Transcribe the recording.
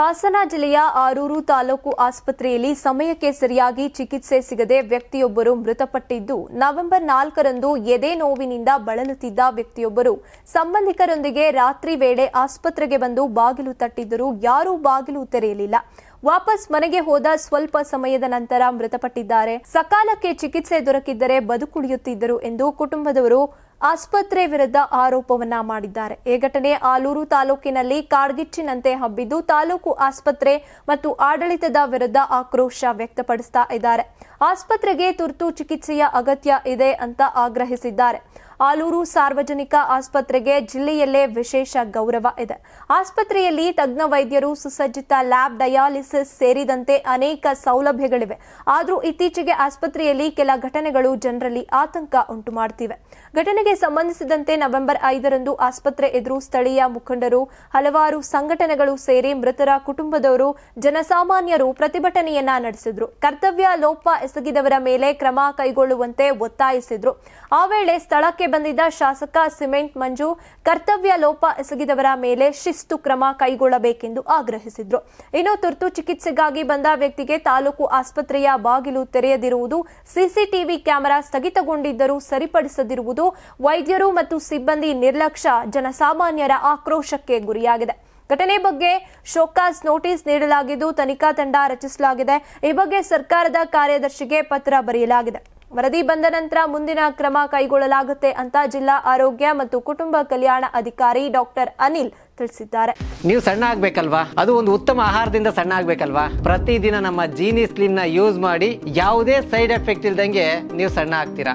ಹಾಸನ ಜಿಲ್ಲೆಯ ಆರೂರು ತಾಲೂಕು ಆಸ್ಪತ್ರೆಯಲ್ಲಿ ಸಮಯಕ್ಕೆ ಸರಿಯಾಗಿ ಚಿಕಿತ್ಸೆ ಸಿಗದೆ ವ್ಯಕ್ತಿಯೊಬ್ಬರು ಮೃತಪಟ್ಟಿದ್ದು, ನವೆಂಬರ್ ನಾಲ್ಕರಂದು ಎದೆ ನೋವಿನಿಂದ ಬಳಲುತ್ತಿದ್ದ ವ್ಯಕ್ತಿಯೊಬ್ಬರು. ಸಂಬಂಧಿಕರೊಂದಿಗೆ ರಾತ್ರಿ ವೇಳೆ ಆಸ್ಪತ್ರೆಗೆ ಬಂದು ಬಾಗಿಲು ತಟ್ಟಿದ್ದರೂ ಯಾರೂ ಬಾಗಿಲು ತೆರೆಯಲಿಲ್ಲ. ವಾಪಸ್ ಮನೆಗೆ ಹೋದ ಸ್ವಲ್ಪ ಸಮಯದ ನಂತರ ಮೃತಪಟ್ಟಿದ್ದಾರೆ. ಸಕಾಲಕ್ಕೆ ಚಿಕಿತ್ಸೆ ದೊರಕಿದ್ದರೆ ಬದುಕುಳಿಯುತ್ತಿದ್ದರು ಎಂದು ಕುಟುಂಬದವರು ಆಸ್ಪತ್ರೆ ವಿರುದ್ಧ ಆರೋಪವನ್ನ ಮಾಡಿದ್ದಾರೆ. ಈ ಘಟನೆ ಆಲೂರು ತಾಲೂಕಿನಲ್ಲಿ ಕಾಡ್ಗಿಚ್ಚಿನಂತೆ ಹಬ್ಬಿದ್ದು ತಾಲೂಕು ಆಸ್ಪತ್ರೆ ಮತ್ತು ಆಡಳಿತದ ವಿರುದ್ಧ ಆಕ್ರೋಶ ವ್ಯಕ್ತಪಡಿಸ್ತಾ ಇದ್ದಾರೆ. ಆಸ್ಪತ್ರೆಗೆ ತುರ್ತು ಚಿಕಿತ್ಸೆಯ ಅಗತ್ಯ ಇದೆ ಅಂತ ಆಗ್ರಹಿಸಿದ್ದಾರೆ. ಆಲೂರು ಸಾರ್ವಜನಿಕ ಆಸ್ಪತ್ರೆಗೆ ಜಿಲ್ಲೆಯಲ್ಲೇ ವಿಶೇಷ ಗೌರವ ಇದೆ. ಆಸ್ಪತ್ರೆಯಲ್ಲಿ ತಜ್ಞ ವೈದ್ಯರು ಸುಸಜ್ಜಿತ ಲ್ಯಾಬ್ ಡಯಾಲಿಸಿಸ್ ಸೇರಿದಂತೆ ಅನೇಕ ಸೌಲಭ್ಯಗಳಿವೆ. ಆದರೂ ಇತ್ತೀಚೆಗೆ ಆಸ್ಪತ್ರೆಯಲ್ಲಿ ಕೆಲ ಘಟನೆಗಳು ಜನರಲ್ಲಿ ಆತಂಕ ಉಂಟು ಮಾಡುತ್ತಿವೆ ಘಟನೆಗೆ ಸಂಬಂಧಿಸಿದಂತೆ ನವೆಂಬರ್ ಐದರಂದು ಆಸ್ಪತ್ರೆ ಎದುರು ಸ್ಥಳೀಯ ಮುಖಂಡರು, ಹಲವಾರು ಸಂಘಟನೆಗಳು ಸೇರಿ ಮೃತರ ಕುಟುಂಬದವರು ಜನಸಾಮಾನ್ಯರು ಪ್ರತಿಭಟನೆಯನ್ನ ನಡೆಸಿದ್ರು. ಕರ್ತವ್ಯ ಲೋಪ ಎಸಗಿದವರ ಮೇಲೆ ಕ್ರಮ ಕೈಗೊಳ್ಳುವಂತೆ ಒತ್ತಾಯಿಸಿದ್ರು. ಆ ವೇಳೆ ಸ್ಥಳಕ್ಕೆ ಬಂದಿದ್ದ ಶಾಸಕ ಸಿಮೆಂಟ್ ಮಂಜು ಕರ್ತವ್ಯ ಲೋಪ ಎಸಗಿದವರ ಮೇಲೆ ಶಿಸ್ತು ಕ್ರಮ ಕೈಗೊಳ್ಳಬೇಕೆಂದು ಆಗ್ರಹಿಸಿದ್ರು. ಇನ್ನು ತುರ್ತು ಚಿಕಿತ್ಸೆಗಾಗಿ ಬಂದ ವ್ಯಕ್ತಿಗೆ ತಾಲೂಕು ಆಸ್ಪತ್ರೆಯ ಬಾಗಿಲು ತೆರೆಯದಿರುವುದು, ಸಿಸಿಟಿವಿ ಕ್ಯಾಮೆರಾ ಸ್ಥಗಿತಗೊಂಡಿದ್ದರೂ ಸರಿಪಡಿಸದಿರುವುದು ವೈದ್ಯರು ಮತ್ತು ಸಿಬ್ಬಂದಿ ನಿರ್ಲಕ್ಷ್ಯ ಜನಸಾಮಾನ್ಯರ ಆಕ್ರೋಶಕ್ಕೆ ಗುರಿಯಾಗಿದೆ. ಘಟನೆ ಬಗ್ಗೆ ಶೋಕಾಸ್ ನೋಟಿಸ್ ನೀಡಲಾಗಿದ್ದು, ತನಿಖಾ ತಂಡ ರಚಿಸಲಾಗಿದೆ. ಈ ಬಗ್ಗೆ ಸರ್ಕಾರದ ಕಾರ್ಯದರ್ಶಿಗೆ ಪತ್ರ ಬರೆಯಲಾಗಿದೆ. ವರದಿ ಬಂದ ನಂತರ ಮುಂದಿನ ಕ್ರಮ ಕೈಗೊಳ್ಳಲಾಗುತ್ತೆ ಅಂತ ಜಿಲ್ಲಾ ಆರೋಗ್ಯ ಮತ್ತು ಕುಟುಂಬ ಕಲ್ಯಾಣ ಅಧಿಕಾರಿ ಡಾಕ್ಟರ್ ಅನಿಲ್ ತಿಳಿಸಿದ್ದಾರೆ. ನೀವು ಸಣ್ಣ ಆಗ್ಬೇಕಲ್ವಾ? ಅದು ಒಂದು ಉತ್ತಮ ಆಹಾರದಿಂದ ಸಣ್ಣ ಆಗ್ಬೇಕಲ್ವಾ? ಪ್ರತಿದಿನ ನಮ್ಮ ಜೀನಿ ಸ್ಲಿಮ್ನ ಯೂಸ್ ಮಾಡಿ ಯಾವುದೇ ಸೈಡ್ ಎಫೆಕ್ಟ್ ಇಲ್ದಂಗೆ ನೀವು ಸಣ್ಣ ಆಗ್ತೀರಾ?